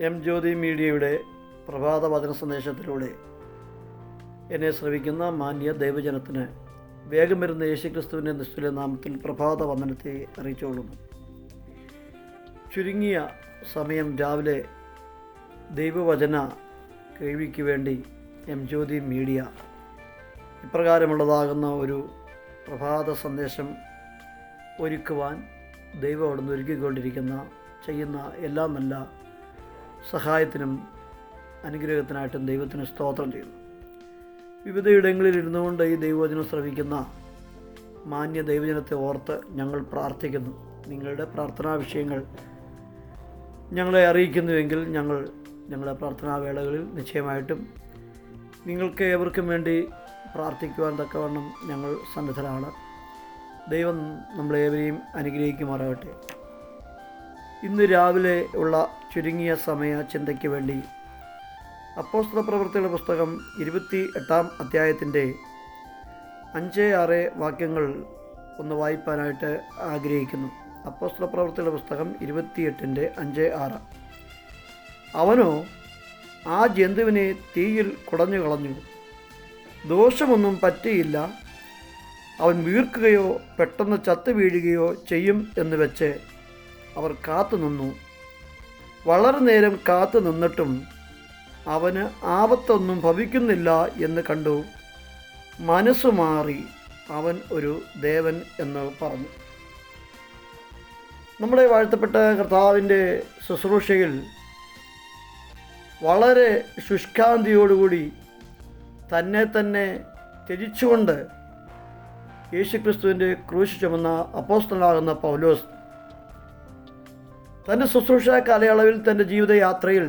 M ജ്യോതി മീഡിയയുടെ പ്രഭാത വചന സന്ദേശത്തിലൂടെ എന്നെ ശ്രവിക്കുന്ന മാന്യ ദൈവജനത്തിന് വേഗം വരുന്ന യേശുക്രിസ്തുവിന്റെ നിശ്ചല നാമത്തിൽ പ്രഭാത വന്ദനത്തെ അറിയിച്ചുകൊള്ളുന്നു. ചുരുങ്ങിയ സമയം രാവിലെ ദൈവവചന കേൾവിക്ക് വേണ്ടി എം ജ്യോതി മീഡിയ ഇപ്രകാരമുള്ളതാകുന്ന ഒരു പ്രഭാത സന്ദേശം ഒരുക്കുവാൻ ദൈവം അവിടുന്ന് ഒരുക്കിക്കൊണ്ടിരിക്കുന്ന ചെയ്യുന്ന എല്ലാ നല്ല സഹായത്തിനും അനുഗ്രഹത്തിനായിട്ടും ദൈവത്തിന് സ്തോത്രം ചെയ്യുന്നു. വിവിധ ഇടങ്ങളിൽ ഇരുന്നു കൊണ്ട് ഈ ദൈവവചനം ശ്രവിക്കുന്ന മാന്യ ദൈവജനത്തെ ഓർത്ത് ഞങ്ങൾ പ്രാർത്ഥിക്കുന്നു. നിങ്ങളുടെ പ്രാർത്ഥനാ വിഷയങ്ങൾ ഞങ്ങളെ അറിയിക്കുന്നുവെങ്കിൽ ഞങ്ങൾ ഞങ്ങളുടെ പ്രാർത്ഥനാ വേളകളിൽ നിശ്ചയമായിട്ടും നിങ്ങൾക്ക് ഏവർക്കും വേണ്ടി പ്രാർത്ഥിക്കുവാൻ തക്കവണ്ണം ഞങ്ങൾ സന്നദ്ധരാണ്. ദൈവം നമ്മളേവരെയും അനുഗ്രഹിക്കുമാറാകട്ടെ. ഇന്ന് രാവിലെ ഉള്ള ചുരുങ്ങിയ സമയ ചിന്തയ്ക്ക് വേണ്ടി. അപ്പോസ്തല പ്രവൃത്തിയുടെ പുസ്തകം ഇരുപത്തി എട്ടാം അധ്യായത്തിന്റെ അഞ്ച് ആറ് വാക്യങ്ങൾ ഒന്ന് വായിപ്പാനായിട്ട് ആഗ്രഹിക്കുന്നു. അപ്പോസ്തല പ്രവൃത്തിയുടെ പുസ്തകം ഇരുപത്തിയെട്ടിന്റെ അഞ്ച് ആറ്. അവനോ ആ ജന്തുവിനെ തീയിൽ കുടഞ്ഞു കളഞ്ഞു. ദോഷമൊന്നും പറ്റിയില്ല. അവൻ വീർക്കുകയോ പെട്ടെന്ന് ചത്തു വീഴുകയോ ചെയ്യും എന്ന് വെച്ച് അവർ കാത്തു നിന്നു വളരെ നേരം കാത്തു നിന്നിട്ടും അവന് ആപത്തൊന്നും ഭവിക്കുന്നില്ല എന്ന് കണ്ടു. മനസ്സു മാറി അവൻ ഒരു ദേവൻ എന്ന് പറഞ്ഞു. നമ്മുടെ വാഴ്ത്തപ്പെട്ട കർത്താവിന്റെ ശുശ്രൂഷയിൽ വളരെ ശുഷ്കാന്തിയോടുകൂടി തന്നെ തന്നെ ത്യജിച്ചുകൊണ്ട് യേശുക്രിസ്തുവിന്റെ ക്രൂശ് ചുമന്ന അപ്പോസ്റ്റലാകുന്ന പൗലോസ് തന്റെ ശുശ്രൂഷ കാലയളവിൽ തന്റെ ജീവിതയാത്രയിൽ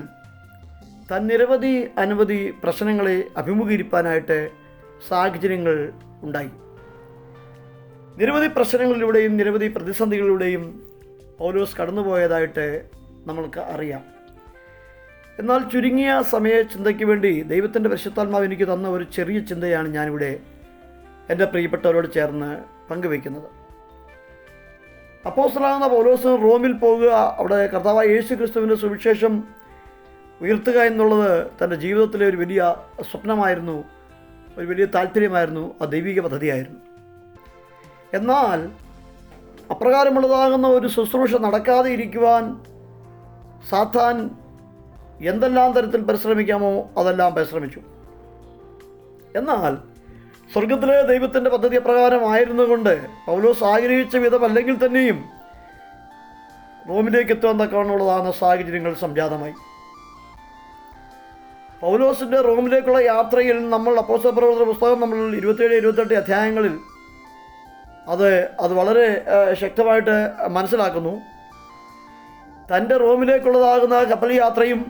താൻ നിരവധി അനവധി പ്രശ്നങ്ങളെ അഭിമുഖീകരിക്കാനായിട്ട് സാഹചര്യങ്ങൾ ഉണ്ടായി. നിരവധി പ്രശ്നങ്ങളിലൂടെയും നിരവധി പ്രതിസന്ധികളിലൂടെയും പൗലോസ് കടന്നുപോയതായിട്ട് നമ്മൾക്ക് അറിയാം. എന്നാൽ ചുരുങ്ങിയ സമയ ചിന്തയ്ക്ക് വേണ്ടി ദൈവത്തിന്റെ പരിശുദ്ധാത്മാവ് എനിക്ക് തന്ന ഒരു ചെറിയ ചിന്തയാണ് ഞാനിവിടെ എന്റെ പ്രിയപ്പെട്ടവരോട് ചേർന്ന് പങ്കുവയ്ക്കുന്നത്. അപ്പോസ്റ്റലാകുന്ന പൗലോസ് റോമിൽ പോകുക അവിടെ കർത്താവ് യേശു ക്രിസ്തുവിന്റെ സുവിശേഷം ഉയർത്തുക എന്നുള്ളത് തന്റെ ജീവിതത്തിലെ ഒരു വലിയ സ്വപ്നമായിരുന്നു ഒരു വലിയ താല്പര്യമായിരുന്നു ആ ദൈവിക പദ്ധതിയായിരുന്നു. എന്നാൽ അപ്രകാരമുള്ളതാകുന്ന ഒരു ശുശ്രൂഷ നടക്കാതെ ഇരിക്കുവാൻ സാത്താൻ എന്തെല്ലാം തരത്തിൽ പരിശ്രമിക്കാമോ അതെല്ലാം പരിശ്രമിച്ചു. എന്നാൽ സ്വർഗത്തിലെ ദൈവത്തിന്റെ പദ്ധതി പ്രകാരമായിരുന്നുകൊണ്ട് പൗലോസ് ആഗ്രഹിച്ച വിധം അല്ലെങ്കിൽ തന്നെയും റോമിലേക്ക് എത്തുവാൻ തക്കവണ്ണമുള്ളതാണ് സാഹചര്യങ്ങൾ സംജാതമായി. പൗലോസിന്റെ റോമിലേക്കുള്ള യാത്രയിൽ നമ്മൾ അപ്പോസ പ്രവർത്തന പുസ്തകം നമ്മൾ ഇരുപത്തേഴ് ഇരുപത്തെട്ട് അധ്യായങ്ങളിൽ അത് അത് വളരെ ശക്തമായിട്ട് മനസ്സിലാക്കുന്നു. തന്റെ റോമിലേക്കുള്ളതാകുന്ന കപ്പൽ യാത്രയും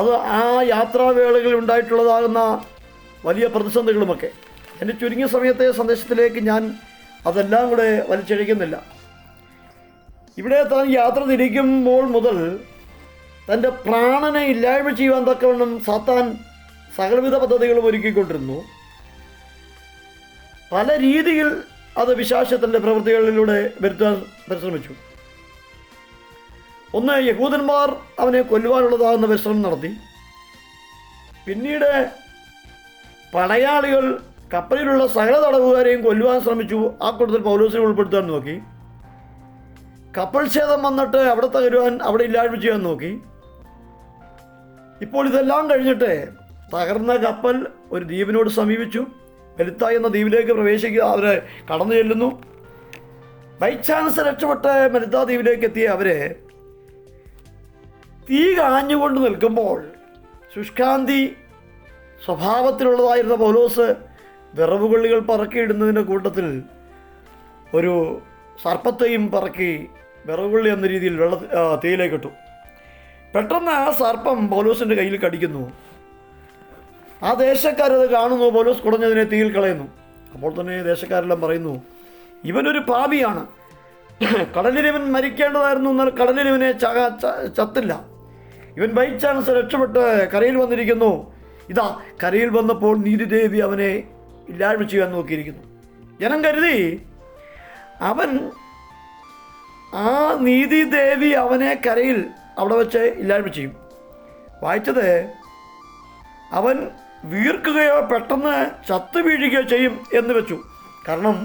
അത് ആ യാത്രാവേളകളിൽ ഉണ്ടായിട്ടുള്ളതാകുന്ന വലിയ പ്രതിസന്ധികളുമൊക്കെ. എന്റെ ചുരുങ്ങിയ സമയത്തെ സന്ദേശത്തിലേക്ക് ഞാൻ അതെല്ലാം കൂടെ വലിച്ചഴിക്കുന്നില്ല. ഇവിടെ താൻ യാത്ര തിരിക്കുമ്പോൾ മുതൽ തന്റെ പ്രാണനെ ഇല്ലായ്മ ചെയ്യുവാൻ തക്കവണ്ണം സാത്താൻ സകലവിധ പദ്ധതികളും ഒരുക്കിക്കൊണ്ടിരുന്നു. പല രീതിയിൽ അത് വിശാശത്തിന്റെ പ്രവൃത്തികളിലൂടെ വരുത്താൻ പരിശ്രമിച്ചു. ഒന്ന് യഹൂദന്മാർ അവനെ കൊല്ലുവാനുള്ളതാകുന്ന പരിശ്രമം നടത്തി. പിന്നീട് പടയാളികൾ കപ്പലിലുള്ള സകല തടവുകാരെയും കൊല്ലുവാൻ ശ്രമിച്ചു. ആ കൂട്ടത്തിൽ പൗലോസിനെ ഉൾപ്പെടുത്താൻ നോക്കി. കപ്പൽ ഛേദം വന്നിട്ട് അവിടെ തകരുവാൻ അവിടെ ഇല്ലായ്മ ചെയ്യാൻ നോക്കി. ഇപ്പോൾ ഇതെല്ലാം കഴിഞ്ഞിട്ട് തകർന്ന കപ്പൽ ഒരു ദ്വീപിനോട് സമീപിച്ചു. വെലുത്ത എന്ന ദ്വീപിലേക്ക് പ്രവേശിക്കുക അവരെ കടന്നു ചെല്ലുന്നു. ബൈ ചാൻസ് രക്ഷപ്പെട്ട് മെലുത്ത ദ്വീപിലേക്ക് എത്തിയ അവരെ തീ കാഞ്ഞുകൊണ്ട് നിൽക്കുമ്പോൾ ശുഷ്കാന്തി സ്വഭാവത്തിലുള്ളതായിരുന്ന പൗലോസ് വിറവുകള്ളികൾ പറക്കിയിടുന്നതിന്റെ കൂട്ടത്തിൽ ഒരു സർപ്പത്തെയും പറക്കി വിറവുകള്ളി എന്ന രീതിയിൽ വെള്ള ആ, തീയിലേക്ക് ഇട്ടു പെട്ടെന്ന് ആ സർപ്പം പൗലോസിന്റെ കയ്യിൽ കടിക്കുന്നു. ആ ദേശക്കാരത് കാണുന്നു പൗലോസ് കുടഞ്ഞതിനെ തീയിൽ കളയുന്നു. അപ്പോൾ തന്നെ ദേശക്കാരെല്ലാം പറയുന്നു ഇവനൊരു പാപിയാണ്. കടലിലിവൻ മരിക്കേണ്ടതായിരുന്നു എന്നാൽ കടലിലിവനെ ചക- ചത്തില്ല. ഇവൻ ബൈ ചാൻസ് രക്ഷപ്പെട്ട് കരയിൽ വന്നിരിക്കുന്നു. ഇതാ കരയിൽ വന്നപ്പോൾ നീതിദേവി അവനെ ഇല്ലായ്മ ചെയ്യാൻ നോക്കിയിരിക്കുന്നു. ജനം കരുതി അവൻ ആ നീതിദേവി അവനെ കരയിൽ അവിടെ വെച്ച് ഇല്ലായ്മ ചെയ്യും. വായിച്ചത് അവൻ വീർക്കുകയോ പെട്ടെന്ന് ചത്തു വീഴുകയോ ചെയ്യും എന്ന് വെച്ചു. കാരണം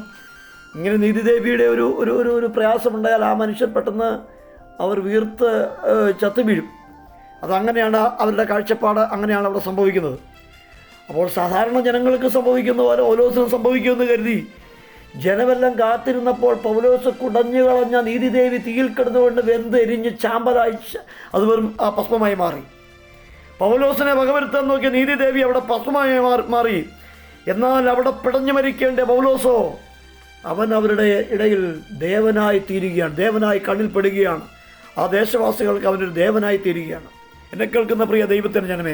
ഇങ്ങനെ നീതിദേവിയുടെ ഒരു ഒരു ഒരു പ്രയാസമുണ്ടായാൽ ആ മനുഷ്യൻ പെട്ടെന്ന് അവർ വീർത്ത് ചത്തു വീഴും. അതങ്ങനെയാണ് അവരുടെ കാഴ്ചപ്പാട് അങ്ങനെയാണ് അവിടെ സംഭവിക്കുന്നത്. അപ്പോൾ സാധാരണ ജനങ്ങൾക്ക് സംഭവിക്കുന്ന പോലെ ഓലോസിനും സംഭവിക്കുമെന്ന് കരുതി. ജനമെല്ലാം കാത്തിരുന്നപ്പോൾ പൗലോസ് കുടഞ്ഞു കളഞ്ഞ നീതിദേവി തീയിൽ കിടന്നുകൊണ്ട് വെന്ത് എരിഞ്ഞ് ചാമ്പലായി അത് വെറും ആ ഭസ്മമായി മാറി. പൗലോസിനെ വകവരുത്താൻ നോക്കിയ നീതിദേവി അവിടെ പസ്മമായി മാറി- എന്നാൽ അവിടെ പിടഞ്ഞു മരിക്കേണ്ട പൗലോസോ അവൻ അവരുടെ ഇടയിൽ ദേവനായി തീരുകയാണ് ദേവനായി കണ്ണിൽ പെടുകയാണ്. ആ ദേശവാസികൾക്ക് അവനൊരു ദേവനായി തീരുകയാണ്. എന്നെ കേൾക്കുന്ന പ്രിയ ദൈവത്തിന് ജനമേ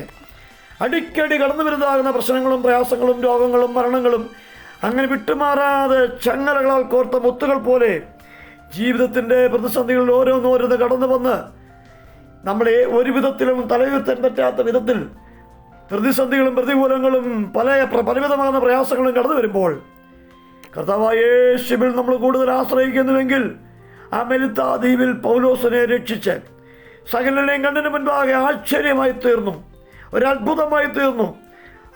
അടിക്കടി കടന്നു വരുന്നതാകുന്ന പ്രശ്നങ്ങളും പ്രയാസങ്ങളും രോഗങ്ങളും മരണങ്ങളും അങ്ങനെ വിട്ടുമാറാതെ ചങ്ങലകളാൽ കോർത്ത മുത്തുകൾ പോലെ ജീവിതത്തിന്റെ പ്രതിസന്ധികളിൽ ഓരോന്നോരോന്ന് കടന്നു വന്ന് നമ്മളെ ഒരു വിധത്തിലും തലയുയർത്താൻ പറ്റാത്ത വിധത്തിൽ പ്രതിസന്ധികളും പ്രതികൂലങ്ങളും പല പലവിധമാകുന്ന പ്രയാസങ്ങളും കടന്നു വരുമ്പോൾ കർത്താവായേ യേശുവിൽ നമ്മൾ കൂടുതൽ ആശ്രയിക്കുന്നുവെങ്കിൽ ആ മെലിത്ത ദ്വീപിൽ പൗലോസിനെ രക്ഷിച്ച് സകലനെയും കണ്ണിന് മുൻപാകെ ആശ്ചര്യമായി തീർന്നു. ഒരത്ഭുതമായി തീർന്നു.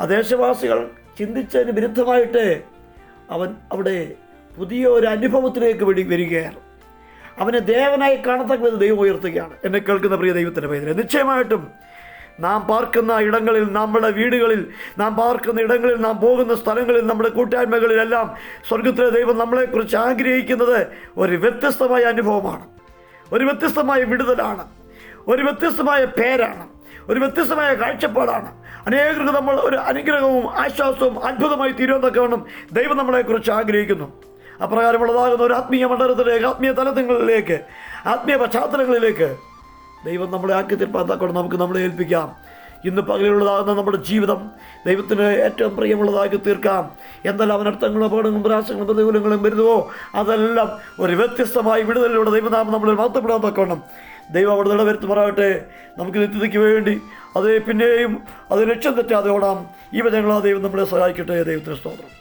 ആ ദേശവാസികൾ ചിന്തിച്ചതിന് വിരുദ്ധമായിട്ട് അവൻ അവിടെ പുതിയ ഒരു അനുഭവത്തിലേക്ക് വിടി വരികയാണ്. അവനെ ദേവനായി കാണത്തക്ക വിധം ദൈവം ഉയർത്തുകയാണ്. എന്നെ കേൾക്കുന്ന പ്രിയ ദൈവത്തിന്റെ പേരിൽ നിശ്ചയമായിട്ടും നാം പാർക്കുന്ന ഇടങ്ങളിൽ നമ്മുടെ വീടുകളിൽ നാം പാർക്കുന്ന ഇടങ്ങളിൽ നാം പോകുന്ന സ്ഥലങ്ങളിൽ നമ്മുടെ കൂട്ടായ്മകളിലെല്ലാം സ്വർഗത്തിലെ ദൈവം നമ്മളെക്കുറിച്ച് ആഗ്രഹിക്കുന്നത് ഒരു വ്യത്യസ്തമായ അനുഭവമാണ്. ഒരു വ്യത്യസ്തമായ വിടുതലാണ്. ഒരു വ്യത്യസ്തമായ പേരാണ്. ഒരു വ്യത്യസ്തമായ കാഴ്ചപ്പാടാണ്. അനേകർക്ക് നമ്മൾ ഒരു അനുഗ്രഹവും ആശ്വാസവും അത്ഭുതമായി തീരുമെന്നൊക്കെ വേണം ദൈവം നമ്മളെക്കുറിച്ച് ആഗ്രഹിക്കുന്നു. അപ്രകാരമുള്ളതാകുന്ന ഒരു ആത്മീയ മണ്ഡലത്തിലേക്ക് ആത്മീയ തലത്തിലേക്ക് ആത്മീയ പശ്ചാത്തലങ്ങളിലേക്ക് ദൈവം നമ്മളെ ആക്കി തീർപ്പാത്താക്കൊണ്ട് നമുക്ക് നമ്മളെ ഏൽപ്പിക്കാം. ഇന്ന് പകലുള്ളതാകുന്ന നമ്മുടെ ജീവിതം ദൈവത്തിന് ഏറ്റവും പ്രിയമുള്ളതാക്കി തീർക്കാം. എന്തെല്ലാം അനർത്ഥങ്ങളും അപകടങ്ങളും പ്രയാസങ്ങളും പ്രതികൂലങ്ങളും വരുന്നുവോ അതെല്ലാം ഒരു വ്യത്യസ്തമായ വിടുതലിലൂടെ ദൈവനാമം നമ്മൾ മാറ്റപ്പെടാൻ തക്കവണ്ണം ദൈവം അവിടെ നിലവരുത്തുമാറാകട്ടെ നമുക്ക് നിത്യതയ്ക്ക് വേണ്ടി അത് പിന്നെയും അത് ലക്ഷ്യം തെറ്റാതെ ഓടാം. ഈ വചനങ്ങളാ ദൈവം നമ്മളെ സഹായിക്കട്ടെ. ദൈവത്തിന് സ്തോത്രം.